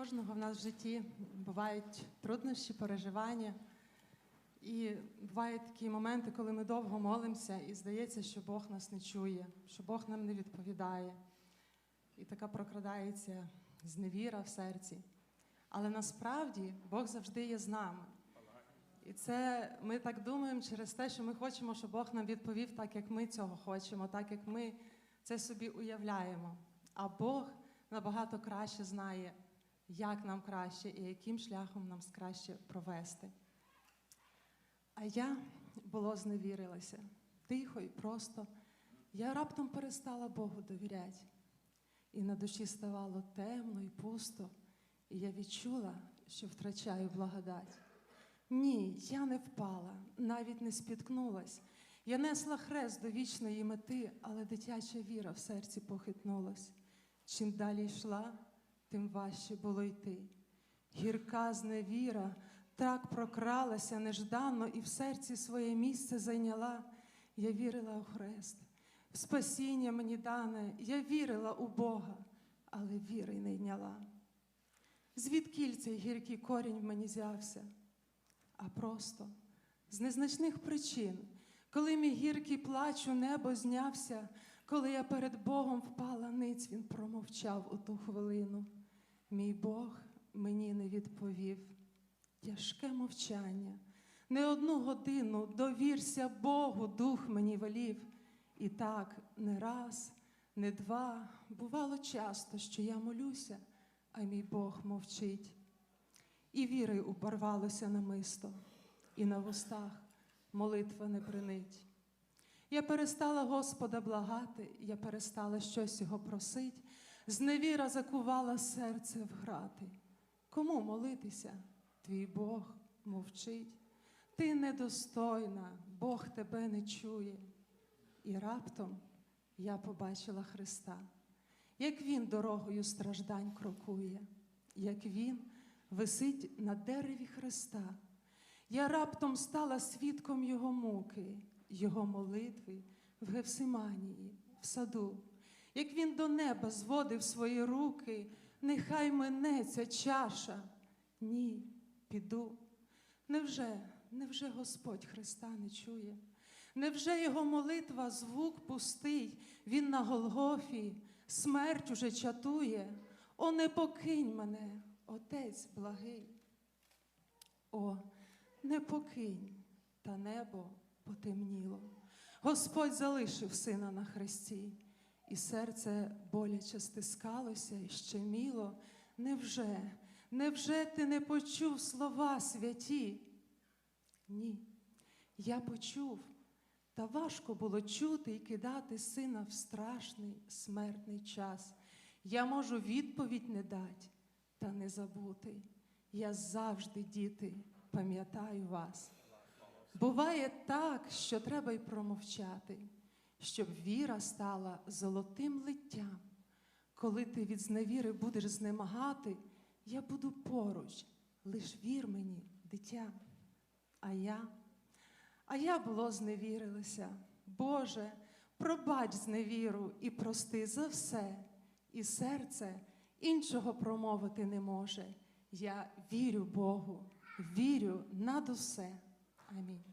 кожного в нас в житті бувають труднощі, переживання. І бувають такі моменти, коли ми довго молимося, і здається, що Бог нас не чує, що Бог нам не відповідає. І така прокрадається зневіра в серці. Але насправді Бог завжди є з нами. І це ми так думаємо через те, що ми хочемо, щоб Бог нам відповів так, як ми цього хочемо, так як ми це собі уявляємо. А Бог набагато краще знає, як нам краще і яким шляхом нам краще провести. А я було зневірилася тихо і просто. Я раптом перестала Богу довіряти. І на душі ставало темно і пусто, і я відчула, що втрачаю благодать. Ні, я не впала, навіть не спіткнулась. Я несла хрест до вічної мети, але дитяча віра в серці похитнулась. Чим далі йшла, тим важче було йти. Гірка зневіра так прокралася нежданно і в серці своє місце зайняла. Я вірила у хрест, в спасіння мені дане, я вірила у Бога, але віри не йняла. Звідкіль цей гіркий корінь в мені зявся? а просто з незначних причин, коли мій гіркий плач у небо знявся, коли я перед Богом впала ниць, він промовчав у ту хвилину. Мій Бог мені не відповів. Тяжке мовчання. Не одну годину довірся Богу, дух мені велів. І так не раз, не два, бувало часто, що я молюся, а мій Бог мовчить і вірою упорвалося намисто, і на вустах молитва не принить. Я перестала Господа благати, я перестала щось його просить, зневіра закувала серце в грати. Кому молитися? Твій Бог мовчить. Ти недостойна, Бог тебе не чує. І раптом я побачила Христа, як Він дорогою страждань крокує, як Він висить на дереві Христа. Я раптом стала свідком Його муки, Його молитви в Гевсиманії, в саду. Як він до неба зводив свої руки, нехай мене ця чаша. Ні, піду. Невже, невже Господь Христа не чує? Невже Його молитва звук пустий, Він на Голгофі, смерть уже чатує? О, не покинь мене, Отець благий. О, не покинь, та небо потемніло. Господь залишив сина на хресті, і серце боляче стискалося і щеміло. Невже, невже ти не почув слова святі? Ні, я почув, та важко було чути і кидати сина в страшний смертний час. Я можу відповідь не дать та не забути. Я завжди, діти, пам'ятаю вас. Буває так, що треба й промовчати, щоб віра стала золотим литтям. Коли ти від зневіри будеш знемагати, я буду поруч, лиш вір мені, дитя. А я, а я було зневірилася. Боже, пробач зневіру і прости за все, і серце іншого промовити не може. Я вірю Богу, вірю над усе. Амінь.